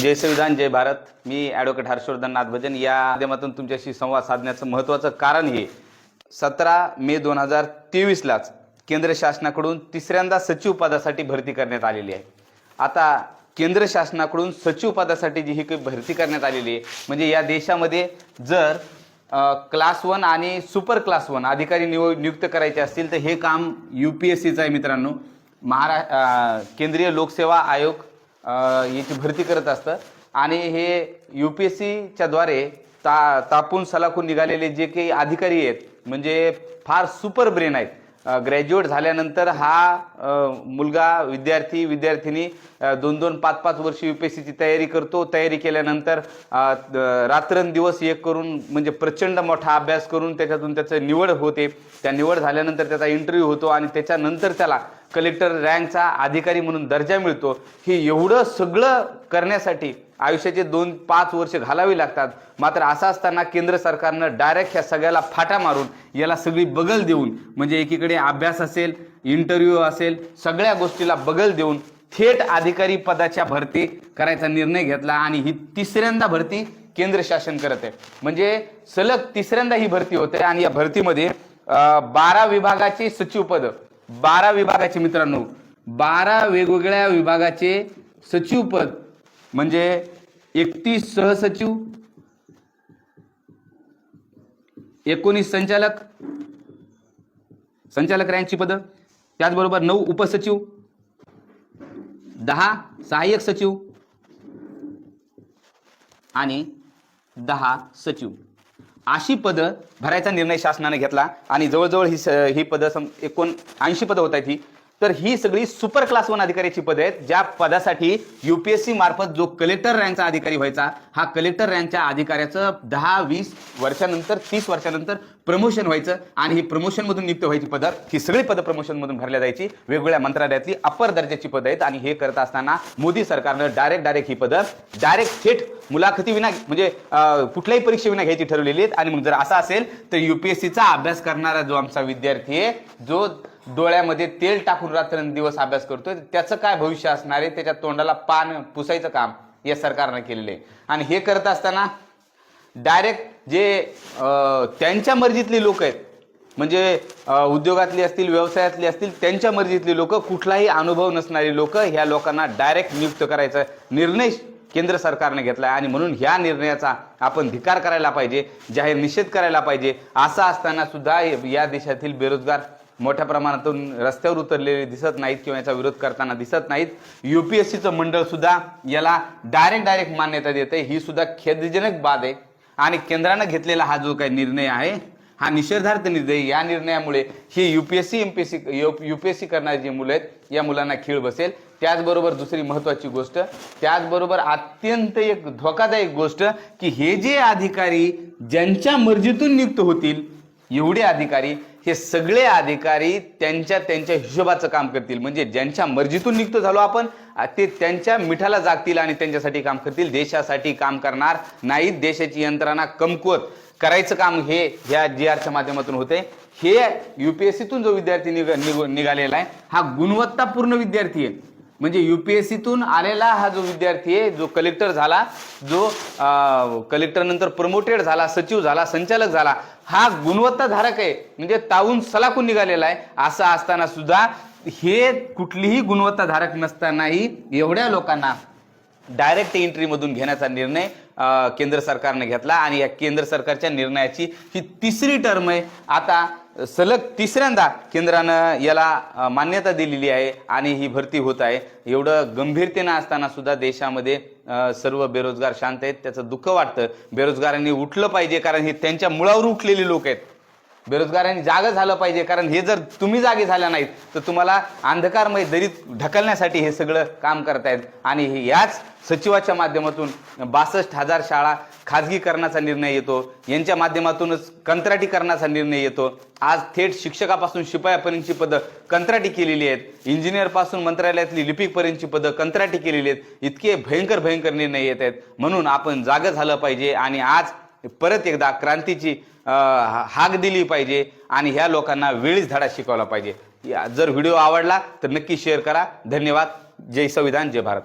जय संविधान जय भारत. मी ॲडव्होकेट हर्षवर्धन नाथभजन. या माध्यमातून तुमच्याशी संवाद साधण्याचं महत्त्वाचं कारण हे. सतरा मे दोन हजार तेवीसलाच केंद्र शासनाकडून तिसऱ्यांदा सचिव पदासाठी भरती करण्यात आलेली आहे. आता केंद्र शासनाकडून सचिव पदासाठी जी ही काही भरती करण्यात आलेली आहे म्हणजे या देशामध्ये जर क्लास वन आणि सुपर क्लास वन अधिकारी निव नियुक्त करायचे असतील तर हे काम यू पी एस सीचं आहे मित्रांनो. महारा केंद्रीय लोकसेवा आयोग याची भरती करत असतं आणि हे यू पी एस सीच्याद्वारे ता तापून सलाखून निघालेले जे काही अधिकारी आहेत म्हणजे फार सुपर ब्रेन आहेत ग्रॅज्युएट झाल्यानंतर हा मुलगा विद्यार्थी विद्यार्थिनी दोन दोन पाच पाच वर्ष यू पी एस सीची तयारी करतो. तयारी केल्यानंतर द- रात्रंदिवस एक करून म्हणजे प्रचंड मोठा अभ्यास करून त्याच्यातून त्याचं निवड होते. त्या निवड झाल्यानंतर त्याचा इंटरव्ह्यू होतो आणि त्याच्यानंतर त्याला कलेक्टर रँकचा अधिकारी म्हणून दर्जा मिळतो. हे एवढं सगळं करण्यासाठी आयुष्याचे दोन पाच वर्ष घालावी लागतात. मात्र असं असताना केंद्र सरकारनं डायरेक्ट ह्या सगळ्याला फाटा मारून याला सगळी बगल देऊन म्हणजे एकीकडे अभ्यास असेल इंटरव्ह्यू असेल सगळ्या गोष्टीला बगल देऊन थेट अधिकारी पदाच्या भरती करायचा निर्णय घेतला आणि ही तिसऱ्यांदा भरती केंद्र शासन करत आहे. म्हणजे सलग तिसऱ्यांदा ही भरती होते आणि या भरतीमध्ये बारा विभागाचे सचिव पद बारा विभागाचे मित्रांनो बारा वेगवेगळ्या विभागाचे सचिव पद म्हणजे एकतीस सहसचिव एकोणीस संचालक संचालक रँकची पदं त्याचबरोबर नऊ उपसचिव दहा सहाय्यक सचिव आणि दहा सचिव. अशी पदं भरायचा निर्णय शासनाने घेतला आणि जवळजवळ ही स ही पदं सम एकोण ऐंशी पदं होत आहेत ही. तर ही सगळी सुपर क्लास वन अधिकाऱ्याची पद आहेत ज्या पदासाठी युपीएससी मार्फत जो कलेक्टर रँकचा अधिकारी व्हायचा हा कलेक्टर रँकच्या अधिकाऱ्याचं दहा वीस वर्षानंतर तीस वर्षानंतर प्रमोशन व्हायचं आणि ही प्रमोशनमधून नियुक्त व्हायची पदं ही सगळी पदं प्रमोशनमधून भरल्या जायची. वेगवेगळ्या मंत्रालयातली अपर दर्जाची पदं आहेत आणि हे करत असताना मोदी सरकारनं डायरेक्ट डायरेक्ट ही पदं डायरेक्ट थेट मुलाखतीविना म्हणजे कुठल्याही परीक्षेविना घ्यायची ठरवलेली आहेत. आणि मग जर असं असेल तर युपीएससीचा अभ्यास करणारा जो आमचा विद्यार्थी आहे जो डोळ्यामध्ये तेल टाकून रात्रंदिवस अभ्यास करतोय. त्याचं काय भविष्य असणार आहे? त्याच्या तोंडाला पान पुसायचं काम या सरकारनं केलेलं आहे. आणि हे करत असताना डायरेक्ट जे त्यांच्या मर्जीतली लोक आहेत म्हणजे उद्योगातली असतील व्यवसायातली असतील त्यांच्या मर्जीतली लोक कुठलाही अनुभव नसणारी लोक ह्या लोकांना डायरेक्ट नियुक्त करायचा निर्णय केंद्र सरकारने घेतला आणि म्हणून ह्या निर्णयाचा आपण धिकार करायला पाहिजे जाहीर निषेध करायला पाहिजे. असं असताना सुद्धा या देशातील बेरोजगार मोठ्या प्रमाणातून रस्त्यावर उतरलेले दिसत नाहीत किंवा याचा विरोध करताना दिसत नाहीत. युपीएससीचं मंडळ सुद्धा याला डायरेक्ट डायरेक्ट मान्यता देते. ही सुद्धा खेदजनक बाब आहे. आणि केंद्रानं घेतलेला हा जो काही निर्णय आहे हा निषेधार्थ निर्णय. या निर्णयामुळे ही युपीएससी एस युपीएससी करणारी जी मुलं आहेत या मुलांना खीळ बसेल. त्याचबरोबर दुसरी महत्वाची गोष्ट त्याचबरोबर अत्यंत एक धोकादायक गोष्ट की हे जे अधिकारी ज्यांच्या मर्जीतून नियुक्त होतील एवढे अधिकारी हे सगळे अधिकारी त्यांच्या त्यांच्या हिशोबाचं काम करतील. म्हणजे ज्यांच्या मर्जीतून निघतो झालो आपण ते त्यांच्या मिठाला जागतील आणि त्यांच्यासाठी काम करतील. देशासाठी काम करणार नाहीत. देशाची यंत्रणा कमकुवत करायचं काम हे ह्या जी आरच्या माध्यमातून होते. हे युपीएससीतून जो विद्यार्थी निघ निघ- निघालेला आहे हा गुणवत्तापूर्ण विद्यार्थी आहे. म्हणजे युपीएससीतून आलेला हा जो विद्यार्थी आहे जो कलेक्टर झाला जो कलेक्टरनंतर प्रमोटेड झाला सचिव झाला संचालक झाला हा गुणवत्ताधारक आहे. म्हणजे तावून सलाखून निघालेला आहे. असं असताना सुद्धा हे कुठलीही गुणवत्ताधारक नसतानाही एवढ्या लोकांना डायरेक्ट एंट्रीमधून घेण्याचा निर्णय केंद्र सरकारने घेतला. आणि या केंद्र सरकारच्या निर्णयाची ही तिसरी टर्म आहे. आता सलग तिसऱ्यांदा केंद्रानं याला मान्यता दिलेली आहे आणि ही भरती होत आहे. एवढं गंभीरतेनं असताना सुद्धा देशामध्ये सर्व बेरोजगार शांत आहेत. त्याचं दुःख वाटतं. बेरोजगारांनी उठलं पाहिजे कारण हे त्यांच्या मुळावर उठलेले लोक आहेत. बेरोजगारांनी जागं झालं पाहिजे कारण हे जर तुम्ही जागे झाल्या नाहीत तर तुम्हाला अंधकारमय दरीत ढकलण्यासाठी हे सगळं काम करतायत. आणि हे याच सचिवाच्या माध्यमातून बासष्ट हजार शाळा खाजगीकरणाचा निर्णय येतो. यांच्या माध्यमातूनच कंत्राटीकरणाचा निर्णय येतो. आज थेट शिक्षकापासून शिपायापर्यंतची पदं कंत्राटी केलेली आहेत. इंजिनियरपासून मंत्रालयातली लिपिकपर्यंतची पदं कंत्राटी केलेली आहेत. इतके भयंकर भयंकर निर्णय येत आहेत. म्हणून आपण जागं झालं पाहिजे. आणि आज परत एकदा क्रांतीची हाक दिली पाहिजे आणि ह्या लोकांना वेळीच धडा शिकवला पाहिजे. जर व्हिडिओ आवडला तर नक्की शेअर करा. धन्यवाद. जय संविधान जय भारत.